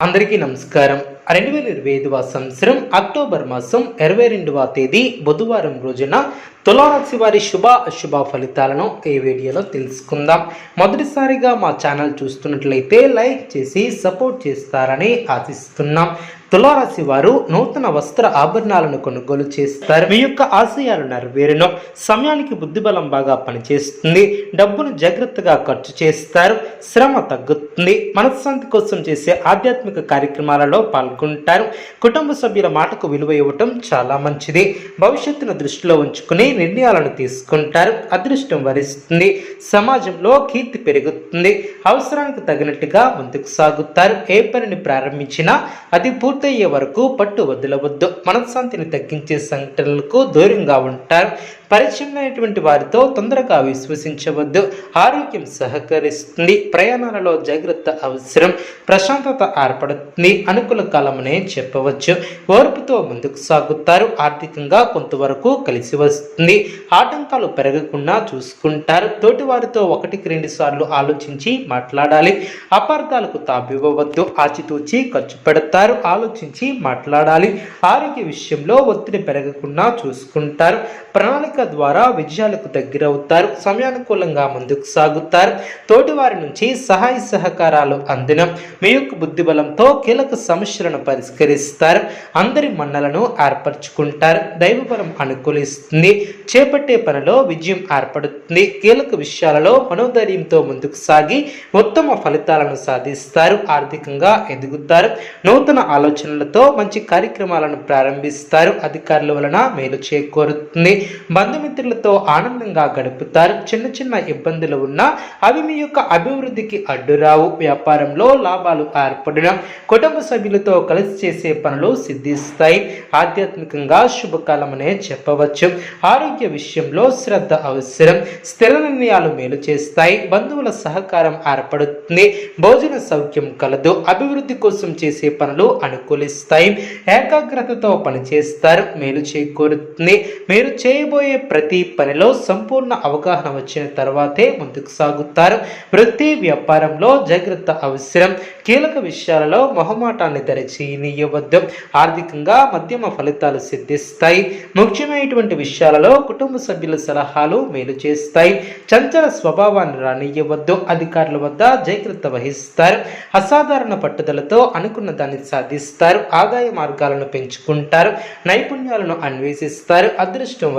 అందరికీ నమస్కారం. రెండు వేల ఇరవై ఐదవ సంవత్సరం అక్టోబర్ మాసం ఇరవై రెండవ తేదీ బుధవారం రోజున తులారాశి వారి శుభ అశుభ ఫలితాలను ఈ వీడియోలో తెలుసుకుందాం. మొదటిసారిగా మా ఛానల్ చూస్తున్నట్లయితే లైక్ చేసి సపోర్ట్ చేస్తారని ఆశిస్తున్నాం. తులారాశి వారు నూతన వస్త్ర ఆభరణాలను కొనుగోలు చేస్తారు. మీ యొక్క ఆశయాలు నెరవేరును. సమయానికి బుద్ధిబలం బాగా పనిచేస్తుంది. డబ్బును జాగ్రత్తగా ఖర్చు చేస్తారు. శ్రమ తగ్గుతుంది. మనశ్శాంతి కోసం చేసే ఆధ్యాత్మిక కార్యక్రమాలలో పాల్గొంటారు. కుటుంబ సభ్యుల మాటకు విలువ ఇవ్వటం చాలా మంచిది. భవిష్యత్తును దృష్టిలో ఉంచుకుని నిర్ణయాలను తీసుకుంటారు. అదృష్టం వరిస్తుంది. సమాజంలో కీర్తి పెరుగుతుంది. అవసరానికి తగినట్టుగా ముందుకు సాగుతారు. ఏ పనిని ప్రారంభించినా అది పూర్తయ్యే వరకు పట్టు వదలవద్దు. మనశ్శాంతిని తగ్గించే సంఘటనలకు దూరంగా ఉంటారు. పరిచయమైనటువంటి వారితో తొందరగా విశ్వసించవద్దు. ఆరోగ్యం సహకరిస్తుంది. ప్రయాణాలలో జాగ్రత్త అవసరం. ప్రశాంతత ఏర్పడుతుంది. అనుకూల కాలమనే చెప్పవచ్చు. ఓర్పుతో ముందుకు సాగుతారు. ఆర్థికంగా కొంతవరకు కలిసి వస్తుంది. ఆటంకాలు పెరగకుండా చూసుకుంటారు. తోటివారితో ఒకటికి రెండు సార్లు ఆలోచించి మాట్లాడాలి. అపార్థాలకు తాపివ్వవద్దు ఆచితూచి ఖర్చు పెడతారు. ఆలోచించి మాట్లాడాలి. ఆరోగ్య విషయంలో ఒత్తిడి పెరగకుండా చూసుకుంటారు. ప్రణాళిక ద్వారా విజయాలకు దగ్గరవుతారు. సమయానుకూలంగా ముందుకు సాగుతారు. తోటివారి నుంచి సహాయ సహకారాలు అందిన. మీ యొక్క బుద్ధిబలంతో కీలక సమస్యలను పరిష్కరిస్తారు. అందరి మన్నలను ఏర్పరచుకుంటారు. దైవబలం అనుకూలిస్తుంది. చేపట్టే పనిలో విజయం ఏర్పడుతుంది. కీలక విషయాలలో మనోధైర్యంతో ముందుకు సాగి ఉత్తమ ఫలితాలను సాధిస్తారు. ఆర్థికంగా ఎదుగుతారు. నూతన ఆలోచనలతో మంచి కార్యక్రమాలను ప్రారంభిస్తారు. అధికారుల వలన మేలు చేకూరుతుంది. బంధుమిత్రులతో ఆనందంగా గడుపుతారు. చిన్న చిన్న ఇబ్బందులు ఉన్నా అవి మీ యొక్క అభివృద్ధికి అడ్డురావు. వ్యాపారంలో లాభాలు ఏర్పడిన కుటుంబ సభ్యులతో కలిసి చేసే పనులు సిద్ధిస్తాయి. ఆధ్యాత్మికంగా శుభకాలమనే చెప్పవచ్చు. ఆరోగ్య విషయంలో శ్రద్ధ అవసరం. స్థిర నిర్ణయాలు మేలు చేస్తాయి. బంధువుల సహకారం ఏర్పడుతుంది. భోజన సౌఖ్యం కలదు. అభివృద్ధి కోసం చేసే పనులు అనుకూలిస్తాయి. ఏకాగ్రతతో పనిచేస్తారు. మేలు చేకూరుతుంది. మీరు చేయబోయే ప్రతి పనిలో సంపూర్ణ అవగాహన వచ్చిన తర్వాతే ముందుకు సాగుతారు. వృత్తి వ్యాపారంలో జాగ్రత్త అవసరం. కీలక విషయాలలో మొహమాటాన్ని తెరచీయవద్దు ఆర్థికంగా మధ్యమ ఫలితాలు సిద్ధిస్తాయి. ముఖ్యమైనటువంటి విషయాలలో కుటుంబ సభ్యుల సలహాలు మేలు చేస్తాయి. చంచల స్వభావాన్ని రానియవద్దు. అధికారుల వద్ద జాగ్రత్త వహిస్తారు. అసాధారణ పట్టుదలతో అనుకున్న దాన్ని సాధిస్తారు. ఆదాయ మార్గాలను పెంచుకుంటారు. నైపుణ్యాలను అన్వేషిస్తారు. అదృష్టం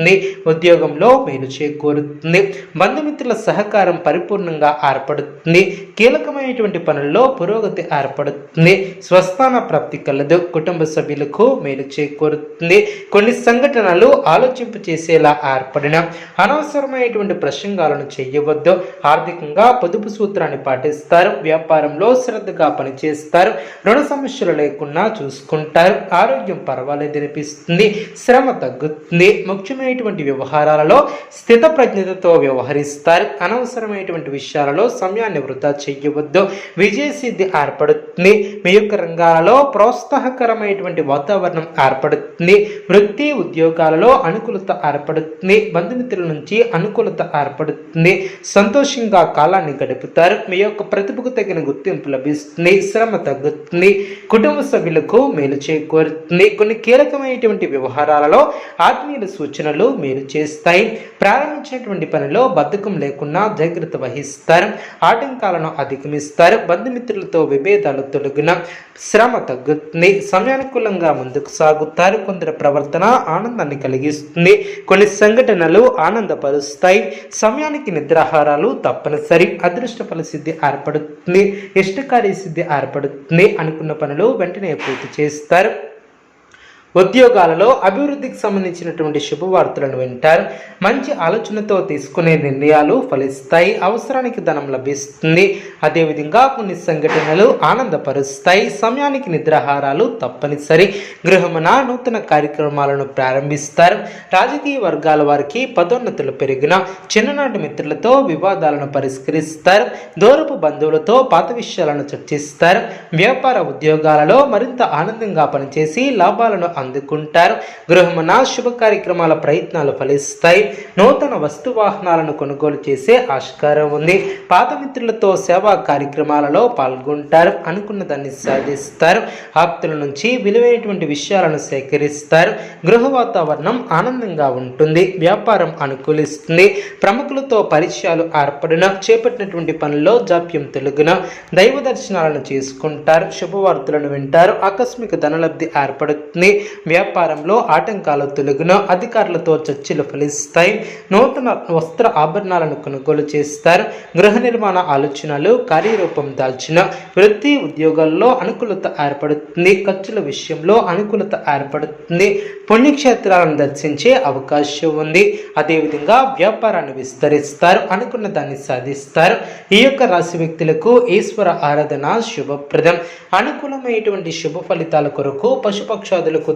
వరిస్తుంది ఉద్యోగంలో మేలు చేకూరుతుంది. బంధుమిత్రుల సహకారం పరిపూర్ణంగా ఏర్పడుతుంది. కీలకమైనటువంటి పనుల్లో పురోగతి ఏర్పడుతుంది. స్వస్థాన ప్రాప్తి కలదు. కుటుంబ సభ్యులకు మేలు చేకూరుతుంది. కొన్ని సంఘటనలు ఆలోచింపు చేసేలా ఏర్పడిన అనవసరమైనటువంటి ప్రసంగాలను చేయవద్దు. ఆర్థికంగా పొదుపు సూత్రాన్ని పాటిస్తారు. వ్యాపారంలో శ్రద్ధగా పనిచేస్తారు. రుణ సమస్యలు లేకుండా చూసుకుంటారు. ఆరోగ్యం పర్వాలేదనిపిస్తుంది. శ్రమ తగ్గుతుంది. ముఖ్యమైన అనవసరమైనటువంటి వ్యవహారాలలో స్థిత ప్రజ్ఞతతో వ్యవహరిస్తారు. అనవసరమైనటువంటి విషయాలలో సమయాన్ని వృధా చేయవద్దు. విజయసిద్ధి ఏర్పడుతుంది. మీ యొక్క రంగాలలో ప్రోత్సాహకరమైనటువంటి వాతావరణం ఏర్పడుతుంది. వృత్తి ఉద్యోగాలలో అనుకూలత ఏర్పడుతుంది. బంధుమిత్రుల నుంచి అనుకూలత ఏర్పడుతుంది. సంతోషంగా కాలాన్ని గడుపుతారు. మీ యొక్క ప్రతిభకు తగిన గుర్తింపు లభిస్తుంది. శ్రమ తగ్గుతుంది. కుటుంబ సభ్యులకు మేలు చేకూరుతుంది. కొన్ని కీలకమైనటువంటి వ్యవహారాలలో ఆత్మీయుల సూచనలు మేలు చేస్తాయి. ప్రారంభించినటువంటి పనిలో బద్ధకం లేకుండా జాగ్రత్త వహిస్తారు. ఆటంకాలను అధిగమిస్తారు. బంధుమిత్రులతో విభేదాలు తొలగిన శ్రమ తగ్గుతుంది. సమయానుకూలంగా ముందుకు సాగుతారు. కొందరి ప్రవర్తన ఆనందాన్ని కలిగిస్తుంది. కొన్ని సంఘటనలు ఆనందపరుస్తాయి. సమయానికి నిద్రాహారాలు తప్పనిసరి. అదృష్ట ఫలసిద్ధి ఏర్పడుతుంది. ఇష్టకార్య సిద్ధి ఏర్పడుతుంది. అనుకున్న పనులు వెంటనే పూర్తి చేస్తారు. ఉద్యోగాలలో అభివృద్ధికి సంబంధించినటువంటి శుభవార్తలను వింటారు. మంచి ఆలోచనతో తీసుకునే నిర్ణయాలు ఫలిస్తాయి. అవసరానికి ధనం లభిస్తుంది. అదేవిధంగా కొన్ని సంఘటనలు ఆనందపరుస్తాయి. సమయానికి నిద్రాహారాలు తప్పనిసరి. గృహమున నూతన కార్యక్రమాలను ప్రారంభిస్తారు. రాజకీయ వర్గాల వారికి పదోన్నతులు పెరిగిన చిన్ననాటి మిత్రులతో వివాదాలను పరిష్కరిస్తారు. దూరపు బంధువులతో పాత విషయాలను చర్చిస్తారు. వ్యాపార ఉద్యోగాలలో మరింత ఆనందంగా పనిచేసి లాభాలను అందుకుంటారు. గృహమున శుభ కార్యక్రమాల ప్రయత్నాలు ఫలిస్తాయి. నూతన వస్తు వాహనాలను కొనుగోలు చేసే ఆస్కారం ఉంది. పాత మిత్రులతో సేవా కార్యక్రమాలలో పాల్గొంటారు. అనుకున్న దాన్ని సాధిస్తారు. ఆప్తుల నుంచి విలువైనటువంటి విషయాలను సేకరిస్తారు. గృహ వాతావరణం ఆనందంగా ఉంటుంది. వ్యాపారం అనుకూలిస్తుంది. ప్రముఖులతో పరిచయాలు ఏర్పడిన. చేపట్టినటువంటి పనుల్లో జాప్యం తెలుగున. దైవ దర్శనాలను చేసుకుంటారు. శుభవార్తలను వింటారు. ఆకస్మిక ధనలబ్ధి ఏర్పడుతుంది. వ్యాపారంలో ఆటంకాలు తొలగున అధికారులతో చర్చలు ఫలిస్తాయి. నూతన వస్త్ర ఆభరణాలను కొనుగోలు చేస్తారు. గృహ నిర్మాణ ఆలోచనలు కార్యరూపం దాల్చిన వృత్తి ఉద్యోగాల్లో అనుకూలత ఏర్పడుతుంది. ఖర్చుల విషయంలో అనుకూలత ఏర్పడుతుంది. పుణ్యక్షేత్రాలను దర్శించే అవకాశం ఉంది. అదేవిధంగా వ్యాపారాన్ని విస్తరిస్తారు. అనుకున్న దాన్ని సాధిస్తారు. ఈ యొక్క రాశి వ్యక్తులకు ఈశ్వర ఆరాధన శుభప్రదం. అనుకూలమైనటువంటి శుభ ఫలితాల కొరకు పశుపక్షాదులకు